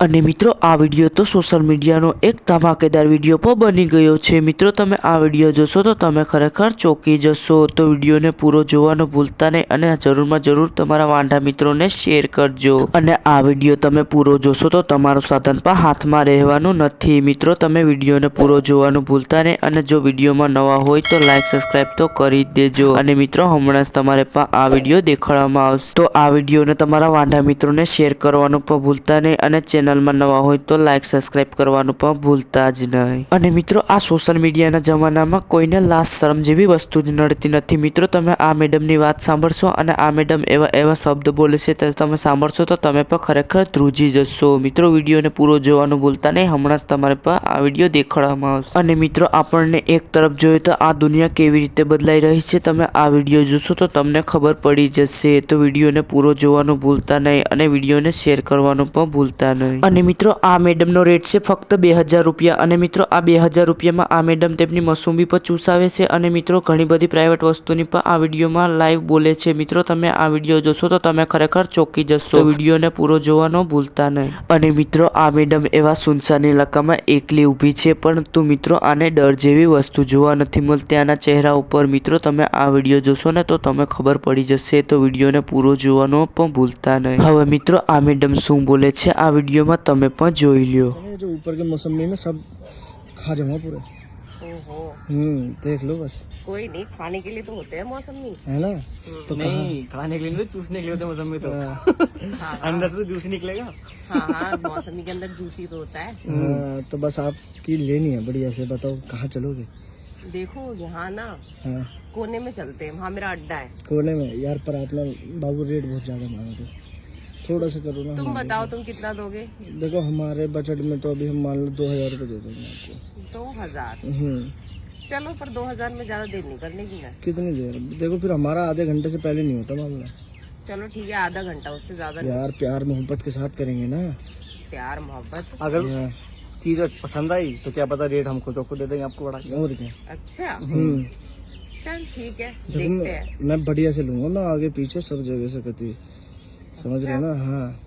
અને મિત્રો, આ વીડિયો તો સોશિયલ મીડિયાનો એક ધમાકેદાર વીડિયો પણ બની ગયો છે. મિત્રો, તમે આ વીડિયો જોશો તો તમે ખરેખર ચોંકી જશો. તો વિડીયોને પૂરો જોવાનું ભૂલતા નહીં અને જરૂરમાં જરૂર તમારા વાંઢા મિત્રોને શેર કરજો. અને આ વીડિયો તમે પૂરો જોશો તો તમારું સાધન પણ હાથમાં રહેવાનું નથી. મિત્રો, તમે વિડીયોને પૂરો જોવાનું ભૂલતા નહીં અને જો વિડીયોમાં નવા હોય તો લાઈક સબસ્ક્રાઈબ તો કરી દેજો. અને મિત્રો, હમણાં જ તમારે પણ આ વીડિયો દેખાડવામાં આવશે. તો આ વિડીયોને તમારા વાંઢા મિત્રોને શેર કરવાનું પણ ભૂલતા નહીં અને ચેનલમાં નવા હોય તો લાઈક સબસ્ક્રાઈબ કરવાનું પણ ભૂલતા જ નહીં. અને મિત્રો, આ સોશિયલ મીડિયાના જમાનામાં કોઈને લાશ, શરમ જેવી વસ્તુ જ નડતી નથી. મિત્રો, તમે આ મેડમની વાત સાંભળશો અને આ મેડમ એવા એવા શબ્દ બોલે છે, તે તમે સાંભળશો તો તમે પણ ખરેખર ધ્રુજી જશો. મિત્રો, વિડીયોને પૂરો જોવાનું ભૂલતા નહીં. હમણાં જ તમારે પણ આ વીડિયો દેખાડવામાં આવશે. અને મિત્રો, આપણને એક તરફ જોઈએ તો આ દુનિયા કેવી રીતે બદલાઈ રહી છે. તમે આ વીડિયો જોશો તો તમને ખબર પડી જશે. તો વિડીયોને પૂરો જોવાનું ભૂલતા નહીં અને વિડીયોને શેર કરવાનું પણ ભૂલતા નહીં. અને મિત્રો આ મેડમનો રેટ છે ફક્ત બે હજાર રૂપિયા. અને મિત્રો આ બે હજાર રૂપિયામાં આ મેડમ તેમની મસૂંબી પર ચૂસાવે છે અને મિત્રો ઘણી બધી પ્રાઇવેટ વસ્તુની પણ આ વિડીયોમાં લાઈવ બોલે છે. મિત્રો તમે આ વીડિયો જોશો તો તમે ખરેખર ચોંકી જશો. વિડીયોને પૂરો જોવાનો ભૂલતા નહીં. અને મિત્રો આ મેડમ એવા સુનસાન ઇલાકામાં એકલી ઊભી છે પરંતુ મિત્રો આને ડર જેવી વસ્તુ જોવા નથી મળતી. આના ચહેરા ઉપર મિત્રો તમે આ વીડિયો જોશો ને તો તમે ખબર પડી જશે. તો વિડીયોને પૂરો જોવાનો પણ ભૂલતા નહીં. હવે મિત્રો આ મેડમ શું બોલે છે? આ વિડીયોમાં તમે પણ જોઈ લ્યો ये जो ऊपर के मौसमी में सब खा जाऊंगा पूरे ओहो हम्म देख लो बस कोई नहीं खाने के लिए तो होते हैं मौसमी है ना तो नहीं खाने के लिए नहीं चूसने के लिए होते मौसम में तो कहाँ- हाँ अंदर से तो जूस निकलेगा हाँ हाँ मौसमी के अंदर जूसी तो होता है हाँ, तो बस आपकी लेनी है बढ़िया से बताओ कहाँ चलोगे देखो यहाँ ना हाँ कोने में चलते हैं वहाँ मेरा अड्डा है कोने में यार पर आपने बाबू रेट बहुत ज्यादा मांगे थे थोड़ा सा करो ना। तुम बताओ तुम कितना दोगे? देखो हमारे बजट में तो अभी हम मान लो दो हज़ार रूपए दे देंगे आपको। दो हज़ार? हम्म। चलो पर दो हज़ार में ज़्यादा देर नहीं करने की ना। कितनी देर? देखो फिर हमारा आधे घंटे से पहले नहीं होता मामला। चलो ठीक है आधा घंटा उससे ज़्यादा नहीं। यार प्यार मोहब्बत के साथ करेंगे ना। प्यार मोहब्बत? अगर चीज़ पसंद आई तो क्या पता रेट हम खुद को दे देंगे आपको बढ़ा के और क्या? अच्छा। हम्म। चल ठीक है देखते मैं, हैं। मैं बढ़िया से लूँगा ना आगे पीछे सब जगह से कती समझ रहे हो ना हाँ